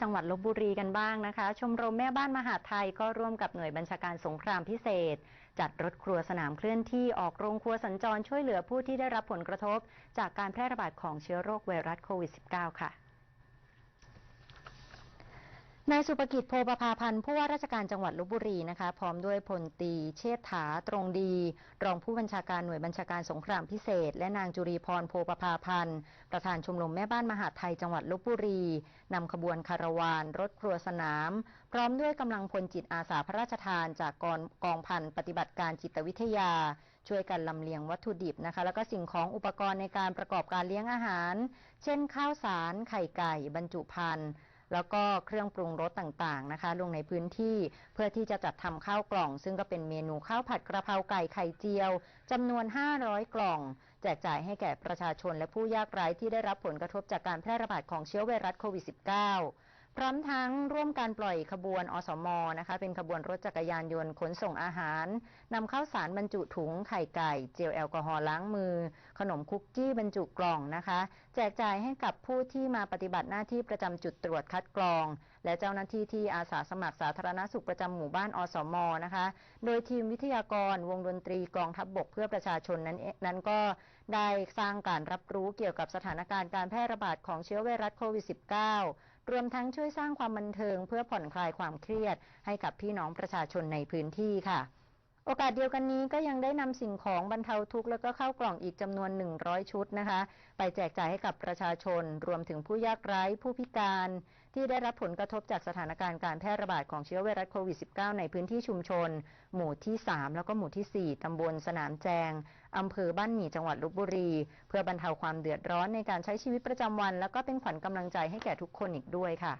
จังหวัดลบบุรีกันบ้างนะคะ ชมรมแม่บ้านมหาไทยก็ร่วมกับหน่วยบัญชาการสงครามพิเศษ จัดรถครัวสนามเคลื่อนที่ออกโรงครัวสัญจรช่วยเหลือผู้ที่ได้รับผลกระทบ จากการแพร่ระบาดของเชื้อโรคไวรัสโควิด -19 ค่ะ นายสุภกิจโพประภาพันธ์ผู้ว่าราชการจังหวัดลบบุรีนะคะพร้อมด้วยพลตีเชษฐาตรงดี รองผู้บัญชาการหน่วยบัญชาการสงครามพิเศษ และนางจุรีพรโพประภาพันธ์ ประธานชมรมแม่บ้านมหาไทยจังหวัดลบบุรีนำขบวนคาราวาน รถครัวสนาม พร้อมด้วยกำลังพลจิตอาสาพระราชทาน จากกองกองพันปฏิบัติการจิตวิทยา ช่วยกันลำเลียงวัตถุดิบนะคะ แล้วก็สิ่งของอุปกรณ์ในการประกอบการเลี้ยงอาหาร เช่น ข้าวสารไข่ไก่ บรรจุภัณฑ์ แล้วก็เครื่องปรุงรสต่างๆนะคะ ลงในพื้นที่เพื่อที่จะจัดทำข้าวกล่อง ซึ่งก็เป็นเมนูข้าวผัดกระเพราไก่ไข่เจียวจำนวน 500 กล่อง แจกจ่ายให้แก่ประชาชนและผู้ยากไร้ที่ได้รับผลกระทบจากการแพร่ระบาดของเชื้อไวรัสโควิด -19 พร้อมทั้งร่วมการปล่อยขบวนอสมนะคะ เป็นขบวนรถจักรยานยนต์ขนส่งอาหารนำข้าวสารบรรจุถุงไข่ไก่เจลแอลกอฮอล์ล้างมือ ขนมคุกกี้บรรจุกล่องนะคะ แจกจ่ายให้กับผู้ที่มาปฏิบัติหน้าที่ประจำจุดตรวจคัดกรอง และเจ้าหน้าที่ที่อาสาสมัครสาธารณสุขประจำหมู่บ้านอสมนะคะ โดยทีมวิทยากรวงดนตรีกองทัพบบกเพื่อประชาชนนั้นนั้นก็ได้สร้างการรับรู้เกี่ยวกับสถานการณ์การแพร่ระบาดของเชื้อไวรัสโควิด -19 รวมทั้งช่วยสร้างความบันเทิง เพื่อผ่อนคลายความเครียด ให้กับพี่น้องประชาชนในพื้นที่ค่ะ โอกาสเดียวกันนี้ก็ยังได้นำสิ่งของบรรเทาทุกข์แล้วก็เข้ากล่องอีกจำนวน 100 ชุดนะคะ ไปแจกจ่ายให้กับประชาชน รวมถึงผู้ยากไร้ผู้พิการ ที่ได้รับผลกระทบจากสถานการณ์การแพร่ระบาดของเชื้อไวรัสโควิด -19 ในพื้นที่ชุมชน หมู่ที่ 3 แล้วก็หมู่ที่ 4 ตำบลสนามแจง อำเภอบ้านหมี่จังหวัดลบบุรี เพื่อบรรเทาความเดือดร้อนในการใช้ชีวิตประจำวัน แล้วก็เป็นขวัญกำลังใจให้แก่ทุกคนอีกด้วยค่ะ